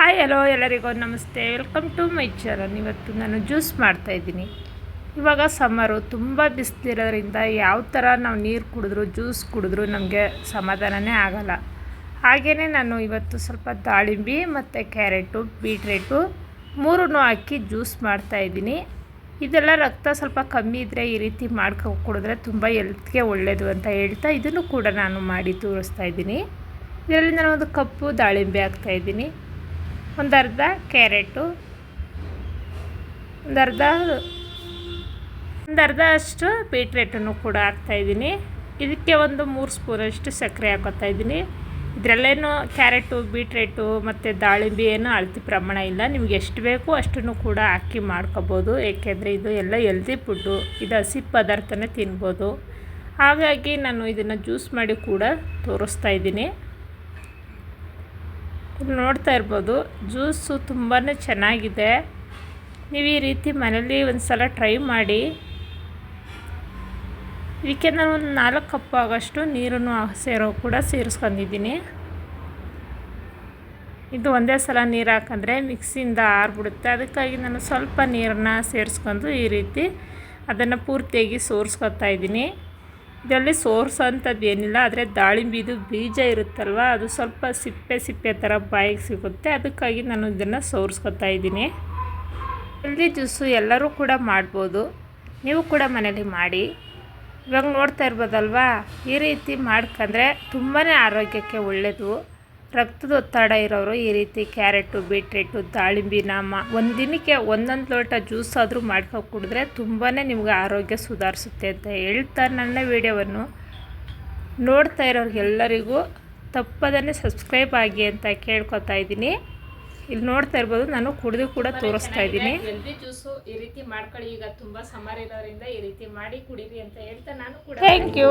Hi hello ಎಲ್ಲರಿಗೂ, ನಮಸ್ತೆ. Welcome to my channel ಇವತ್ತು ನಾನು ಜ್ಯೂಸ್ ಮಾಡ್ತಾಯಿದ್ದೀನಿ ಇವಾಗ ಸಮ್ಮರು ತುಂಬ ಬಿಸಿಲಿರೋದ್ರಿಂದ ಯಾವ ಥರ ನಾವು ನೀರು ಕುಡಿದ್ರು ಜ್ಯೂಸ್ ಕುಡಿದ್ರು ನಮಗೆ ಸಮಾಧಾನನೇ ಆಗಲ್ಲ. ಹಾಗೇ ನಾನು ಇವತ್ತು ಸ್ವಲ್ಪ ದಾಳಿಂಬೆ ಮತ್ತು ಕ್ಯಾರೆಟು, ಬೀಟ್ರೇಟು ಮೂರೂ ಹಾಕಿ ಜ್ಯೂಸ್ ಮಾಡ್ತಾಯಿದ್ದೀನಿ ಇದೆಲ್ಲ ರಕ್ತ ಸ್ವಲ್ಪ ಕಮ್ಮಿ ಇದ್ದರೆ ಈ ರೀತಿ ಮಾಡ್ಕೊ, ಕುಡಿದ್ರೆ ತುಂಬ ಹೆಲ್ತ್ಗೆ ಒಳ್ಳೆಯದು ಅಂತ ಹೇಳ್ತಾ ಇದನ್ನು ಕೂಡ ನಾನು ಮಾಡಿ ತೋರಿಸ್ತಾ ಇದ್ದೀನಿ. ಇದರಲ್ಲಿ ನಾನು ಒಂದು ಕಪ್ಪು ದಾಳಿಂಬೆ ಹಾಕ್ತಾಯಿದ್ದೀನಿ ಒಂದು ಅರ್ಧ ಕ್ಯಾರೆಟು, ಒಂದು ಅರ್ಧ ಒಂದು ಅರ್ಧ ಅಷ್ಟು ಬೀಟ್ರೇಟನ್ನು ಕೂಡ ಹಾಕ್ತಾಯಿದ್ದೀನಿ ಇದಕ್ಕೆ ಒಂದು ಮೂರು ಸ್ಪೂನಷ್ಟು ಸಕ್ಕರೆ ಹಾಕೋತಾ ಇದ್ದೀನಿ. ಇದರಲ್ಲೇನು ಕ್ಯಾರೆಟು, ಬೀಟ್ರೇಟು ಮತ್ತು ದಾಳಿಂಬೆ ಏನು ಅಳತಿ ಪ್ರಮಾಣ ಇಲ್ಲ. ನಿಮ್ಗೆ ಎಷ್ಟು ಬೇಕು ಅಷ್ಟನ್ನು ಕೂಡ ಹಾಕಿ ಮಾಡ್ಕೋಬೋದು. ಏಕೆಂದರೆ ಇದು ಎಲ್ಲ ಎಲ್ದಿ ಫುಡ್ಡು ಇದು ಹಸಿ ಪದಾರ್ಥನೇ ತಿನ್ಬೋದು. ಹಾಗಾಗಿ ನಾನು ಇದನ್ನು ಜ್ಯೂಸ್ ಮಾಡಿ ಕೂಡ ತೋರಿಸ್ತಾ ಇದ್ದೀನಿ. ನೋಡ್ತಾ ಇರ್ಬೋದು. ಜ್ಯೂಸು ತುಂಬಾ ಚೆನ್ನಾಗಿದೆ. ನೀವು ಈ ರೀತಿ ಮನೇಲಿ ಒಂದು ಸಲ ಟ್ರೈ ಮಾಡಿ. ಇದಕ್ಕೆ ನಾನು ಒಂದು ನಾಲ್ಕು ಕಪ್ ಆಗೋಷ್ಟು ನೀರನ್ನು ಸೇರೋ ಕೂಡ ಸೇರಿಸ್ಕೊಂಡಿದ್ದೀನಿ. ಇದು ಒಂದೇ ಸಲ ನೀರು ಹಾಕಂದ್ರೆ ಮಿಕ್ಸಿಯಿಂದ ಆರ್ಬಿಡುತ್ತೆ. ಅದಕ್ಕಾಗಿ ನಾನು ಸ್ವಲ್ಪ ನೀರನ್ನು ಸೇರಿಸ್ಕೊಂಡು ಈ ರೀತಿ ಅದನ್ನು ಪೂರ್ತಿಯಾಗಿ ಸೋರಿಸ್ಕೊತಾ ಇದ್ದೀನಿ. ಇದರಲ್ಲಿ ಸೋರ್ಸ್ ಅಂಥದ್ದು ಏನಿಲ್ಲ, ಆದರೆ ದಾಳಿಂಬಿದು ಬೀಜ ಇರುತ್ತಲ್ವ, ಅದು ಸ್ವಲ್ಪ ಸಿಪ್ಪೆ ಸಿಪ್ಪೆ ಥರ ಬಾಯಿಗೆ ಸಿಗುತ್ತೆ. ಅದಕ್ಕಾಗಿ ನಾನು ಇದನ್ನು ಸೋರಿಸ್ಕೊತಾ ಇದ್ದೀನಿ. ಹೆಲ್ದಿ ಜ್ಯೂಸು ಎಲ್ಲರೂ ಕೂಡ ಮಾಡ್ಬೋದು. ನೀವು ಕೂಡ ಮನೇಲಿ ಮಾಡಿ. ಇವಾಗ ನೋಡ್ತಾ ಇರ್ಬೋದಲ್ವಾ? ಈ ರೀತಿ ಮಾಡ್ಕೊಂಡ್ರೆ ತುಂಬಾ ಆರೋಗ್ಯಕ್ಕೆ ಒಳ್ಳೆಯದು ರಕ್ತದ ಒತ್ತಡ ಇರೋರು ಈ ರೀತಿ ಕ್ಯಾರೆಟು ಬೀಟ್ರೇಟು ದಾಳಿಂಬಿನ ಮ ಒಂದು ದಿನಕ್ಕೆ ಒಂದೊಂದು ಲೋಟ ಜ್ಯೂಸ್ ಆದರೂ ಮಾಡ್ಕೊ ಕುಡಿದ್ರೆ ತುಂಬಾ ನಿಮ್ಗೆ ಆರೋಗ್ಯ ಸುಧಾರಿಸುತ್ತೆ ಅಂತ ಹೇಳ್ತಾ ನನ್ನ ವಿಡಿಯೋವನ್ನು. ನೋಡ್ತಾ ಇರೋರಿಗೆಲ್ಲರಿಗೂ ತಪ್ಪದನ್ನೇ ಸಬ್ಸ್ಕ್ರೈಬ್ ಆಗಿ ಅಂತ ಕೇಳ್ಕೊತಾ ಇದ್ದೀನಿ. ಇಲ್ಲಿ ನೋಡ್ತಾ ಇರ್ಬೋದು ನಾನು ಕುಡಿದು ಕೂಡ ತೋರಿಸ್ತಾ ಇದ್ದೀನಿ. ಹೆಲ್ದಿ ಜ್ಯೂಸು ಈ ರೀತಿ ಮಾಡ್ಕೊಳ್ಳಿ. ಈಗ ತುಂಬ ಸಮರ್ ಇರೋದ್ರಿಂದ ಈ ರೀತಿ ಮಾಡಿ ಕುಡೀರಿ ಅಂತ ಹೇಳ್ತಾ ನಾನು ಕೂಡ ಥ್ಯಾಂಕ್ ಯು.